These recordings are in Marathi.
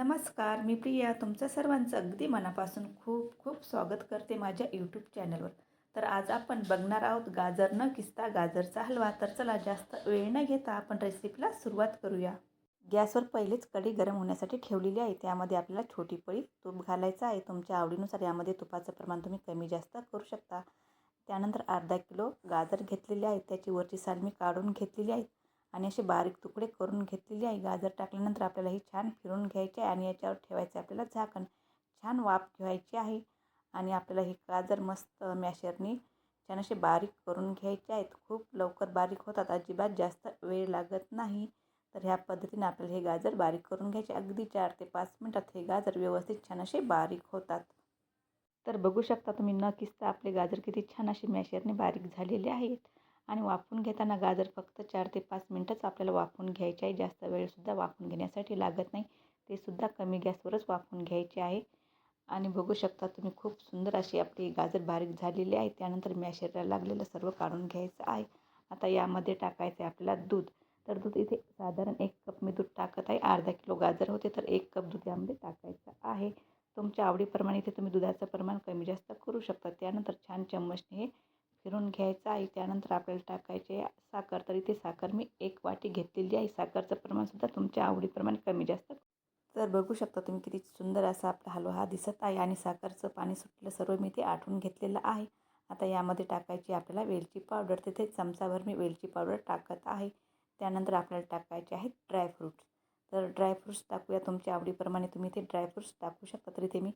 नमस्कार मी प्रिया. तुमचं सर्वांचं अगदी मनापासून खूप खूप स्वागत करते माझ्या यूट्यूब चॅनलवर तर आज आपण बघणार आहोत गाजर न किसता गाजरचा हलवा. तर चला जास्त वेळ न घेता आपण रेसिपीला सुरुवात करूया. गॅसवर पहिलेच कढी गरम होण्यासाठी ठेवलेली आहे. त्यामध्ये आपल्याला छोटी पळी तूप घालायचं आहे. तुमच्या आवडीनुसार यामध्ये तुपाचं प्रमाण तुम्ही कमी जास्त करू शकता. त्यानंतर अर्धा किलो गाजर घेतलेले आहे. त्याची वरची साल मी काढून घेतलेली आहे. आणि असे बारीक तुकडे करून घेतलेली आहे. गाजर टाकल्यानंतर आपल्याला ही छान फिरून घ्यायचे आहे आणि याच्यावर ठेवायचे आपल्याला झाकण. छान वाफ घ्यायची आहे आणि आपल्याला हे गाजर मस्त मॅशरनी छान असे बारीक करून घ्यायचे आहेत. खूप लवकर बारीक होतात. अजिबात जास्त वेळ लागत नाही. तर ह्या पद्धतीने आपल्याला हे गाजर बारीक करून घ्यायचे अगदी चार ते पाच मिनटात हे गाजर व्यवस्थित छान असे बारीक होतात. तर बघू शकता तुम्ही न किसता. आपले गाजर किती छान असे मॅशरने बारीक झालेले आहेत. आणि वाफून घेताना गाजर फक्त चार ते पाच मिनटंच आपल्याला वाफवून घ्यायचे आहे. जास्त वेळसुद्धा वाफून घेण्यासाठी लागत नाही. ते सुद्धा कमी गॅसवरच वाफून घ्यायचे आहे. आणि बघू शकता तुम्ही खूप सुंदर अशी आपली गाजर बारीक झालेली आहे. त्यानंतर मॅशरला लागलेलं सर्व काढून घ्यायचं आहे. आता यामध्ये टाकायचं आहे आपल्याला दूध. तर दूध इथे साधारण एक कप मी दूध टाकत आहे. अर्धा किलो गाजर होते तर एक कप दूध यामध्ये टाकायचं आहे. तुमच्या आवडीप्रमाणे इथे तुम्ही दुधाचं प्रमाण कमी जास्त करू शकता. त्यानंतर छान चम्मचने हे फिरून घ्यायचं आहे त्यानंतर आपल्याला टाकायचे साखर. तर इथे साखर मी एक वाटी घेतलेली आहे. साखरचं प्रमाणसुद्धा तुमच्या आवडीप्रमाणे कमी जास्त. तर बघू शकता तुम्ही किती सुंदर असा आपला हलवा हा दिसत आहे आणि साखरचं पाणी सुटलं सर्व मी ते आठवून घेतलेलं आहे. आता यामध्ये टाकायची आपल्याला वेलची पावडर. तिथे चमचाभर मी वेलची पावडर टाकत आहे. त्यानंतर आपल्याला टाकायचे आहेत ड्रायफ्रूट्स. तर ड्रायफ्रूट्स टाकूया. तुमच्या आवडीप्रमाणे तुम्ही ते ड्रायफ्रूट्स टाकू शकता. तरी ते मी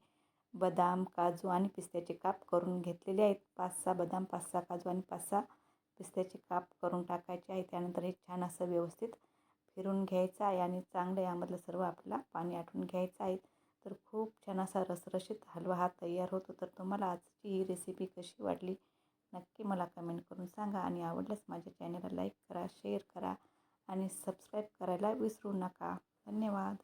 बदाम काजू आणि पिस्त्याचे काप करून घेतलेले आहेत. पाच सहा बदाम पाच सहा काजू आणि पाच सहा पिस्त्याचे काप करून टाकायचे आहे. त्यानंतर हे छान असं व्यवस्थित फिरून घ्यायचं आहे आणि चांगलं यामधलं सर्व आपल्याला पाणी आटून घ्यायचं आहे. तर खूप छान असा रसरशीत हलवा हा तयार होतो. तर तुम्हाला आजची ही रेसिपी कशी वाटली? नक्की मला कमेंट करून सांगा आणि आवडल्यास माझ्या चॅनलला लाईक करा शेअर करा आणि सबस्क्राईब करायला विसरू नका. धन्यवाद.